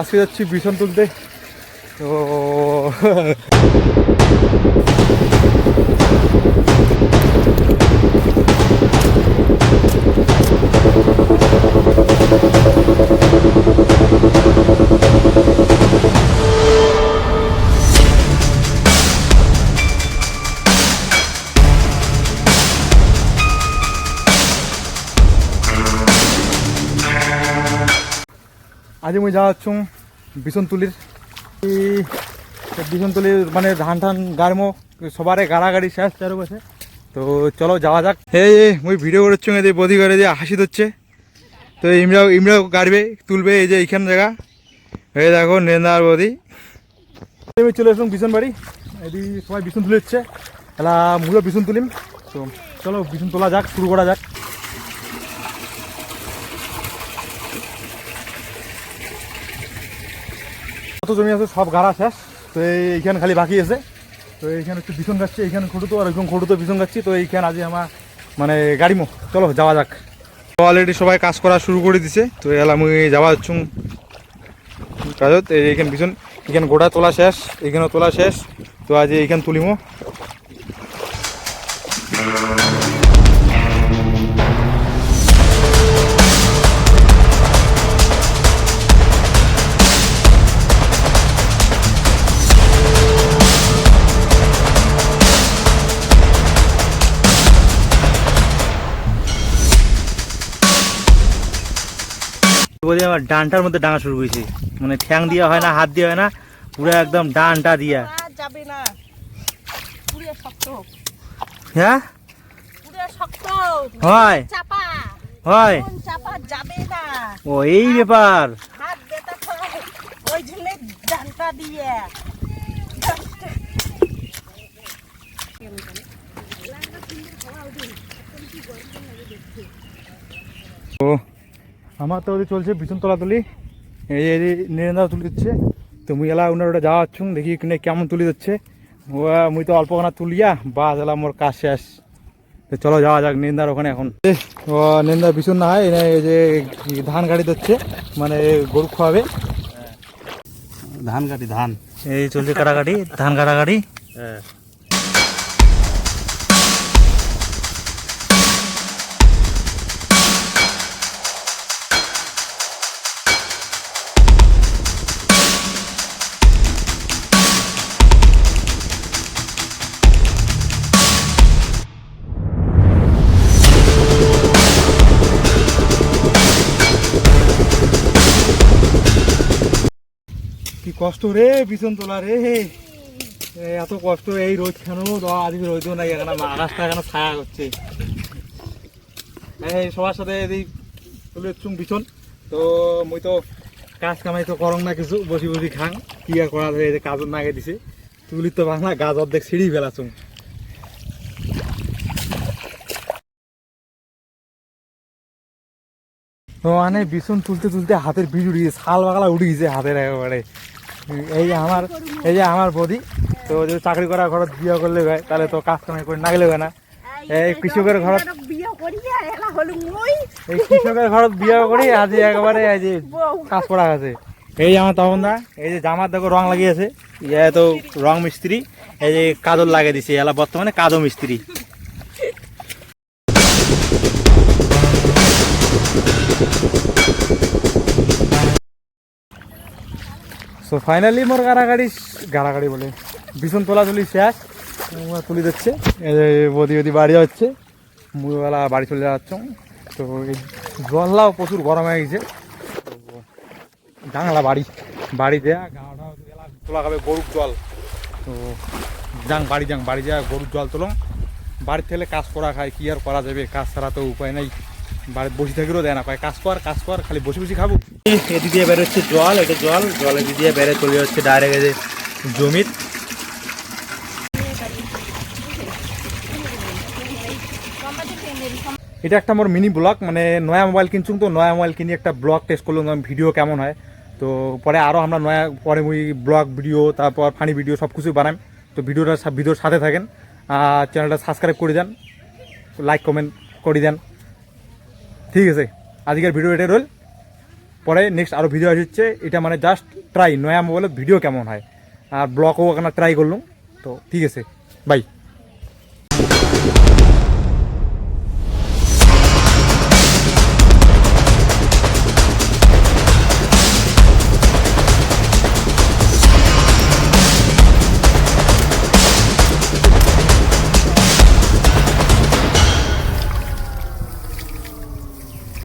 আজকে যাচ্ছি বিছন তুলতে। তো আজি মুই যাওয়াচ্ছু বিছন তুলির এই বিছন মানে ধান টান গাড়মো, সবারে গাড়াগাড়ি শেষ চারু বসে তো চলো যাওয়া যাক। এই এই, মুই ভিডিও করছি এদের বদি করে দিয়ে হাসি ধরছে। তো ইমরাও ইমরাও গাড়বে, তুলবে এই যে এইখান জায়গা। এই দেখো নেন্দার বদি। আমি চলে আসলাম বিছন বাড়ি এদি সবাই বিছন তুলে হচ্ছে। এলা মুলো বিছন তুলিম তো চলো বিছন তোলা যাক, শুরু করা যাক। কত জমি আছে, সব গাড়া শেষ। তো এই- এইখানে খালি বাকি আছে। তো এইখানে একটু বিছন গাচ্ছি এইখানে খুঁড়ু তো আর একদম খুঁড়ু তো বিছন গাচ্ছি তো এইখানে আজ আমার মানে গাড়িমো। চলো, যাওয়া যাক। তো অলরেডি সবাই কাজ করা শুরু করে দিছে। তো এলা যাওয়া হচ্ছু কাজত এই এইখানে বিছন এখানে গোটা তোলা শেষ, এইখানেও তোলা শেষ। তো আজ এইখানে তুলিমো। বলি আমার ডানটার মধ্যে ডাঙা শুরু হয়েছে। মানে ঠ্যাং দিয়ে হয় না হাত দিয়ে হয় না পুরো একদম ডানটা দিয়া। যাবে না। পুরে শক্ত হ্যাঁ? পুরে শক্ত হয়। চাপা। হয়। চাপা যাবে না। ও এই ব্যাপার। হাত ব্যথা ওই জন্য জানটা দিয়ে। আমার তো ওদের চলছে বিছন তোলা তুলি এই এই নিরেন্দা তুলি দিচ্ছে। তো মুই এলা উনার ওটা যাওয়া হচ্ছুম দেখি কিনে কেমন তুলি দিচ্ছে। ও মুই তো অল্প খানা তুলিয়া বা এলা মোর কাজ শেষ। তো চলো যাওয়া যাক নিন্দার ওখানে এখন। ও নিন্দার বিছন না হয় এই যে ধান গাড়ি দিচ্ছে মানে গরু খাওয়াবে ধান কাটি ধান। এই চলছে কাটাকাটি ধান কাটাকাটি। কি কষ্ট রে বিছন তোলা রে। এত কষ্ট এই রোদ কেন আজকে রোদ নাই, এখানে আকাশটা এখানে ছায়া করছে। এই সবার সাথে এই তুলে চুং বিছন তো মুই তো কাজ কামাই তো করং না কিছু, বসি বসি খাং, কি আর করা যায়, এই যে কাজর নাগে দিছে। তুলি তো বাংলা, গাছ অর্ধেক সিঁড়ি ফেলা চুং। তো মানে বিছন তুলতে তুলতে হাতের বিজ উড়িয়ে শাল বাগলা উঠে গেছে হাতের একেবারে। এই যে আমার, এই যে আমার বদি, তো যদি চাকরি করা ঘরত বিয়ে করলে হয় তাহলে তো কাজ কামাই করে না গেলে হয় না। এই কৃষকের মই এই কৃষকের ঘরত বিয়ে করি, আজ একেবারে এই যে কাজ করা আছে। এই যে আমার তখন দা, এই যে জামার দেখো রং লাগিয়েছে। ইয়ে তো রং মিস্ত্রি, এই যে কাজল লাগিয়ে দিছে, এলা বর্তমানে কাজও মিস্ত্রি। সো ফাইনালি মোর গাড়াগাড়ি গাড়াগাড়ি বলে। ভীষণ তোলা তুলি শেষ তুলি দিচ্ছে। বদি বদি বাড়ি যাচ্ছে। মুড়বেলা বাড়ি চলে যাচ্ছ। তো, এই জলটাও প্রচুর গরম হয়ে গেছে। তো জানালা বাড়ি বাড়ি দেয়া গাঁটা তোলা খাবে গরুর জল। তো, যাং, বাড়ি যাং, বাড়ি যা গরুর জল তোলো। বাড়ি থেকে কাজ করা খায়, কি আর করা যাবে? কাজ ছাড়া তো উপায় নাই। বাড়ি বসে থাকিরও দেয় না। কয় কাজ কর কাজ কর খালি বসে বসে খাব। এদিক দিয়ে বেরোচ্ছে জল এটা জল জল এদিক দিয়ে বেড়ে চলে যাচ্ছে ডাইরেক্ট জমির এটা একটা আমার মিনি ব্লগ মানে নয়া মোবাইল কিনছুম তো নয়া মোবাইল কিনে একটা ব্লগ টেস্ট করলাম ভিডিও কেমন হয়। তো পরে আরও আমরা নয়া পরে মুই ব্লগ ভিডিও তারপর ফানি ভিডিও সব কিছু বানাই। তো ভিডিওটা ভিডিওর সাথে থাকেন। আর চ্যানেলটা সাবস্ক্রাইব করে দেন। লাইক কমেন্ট করে দেন। ঠিক আছে, আজকের ভিডিও এটাই রইল। পরে নেক্সট আরও ভিডিও আসছে, এটা মানে জাস্ট ট্রাই নয়া মোবাইলের ভিডিও কেমন হয়। আর ব্লগও ওখানে ট্রাই করলাম, তো ঠিক আছে বাই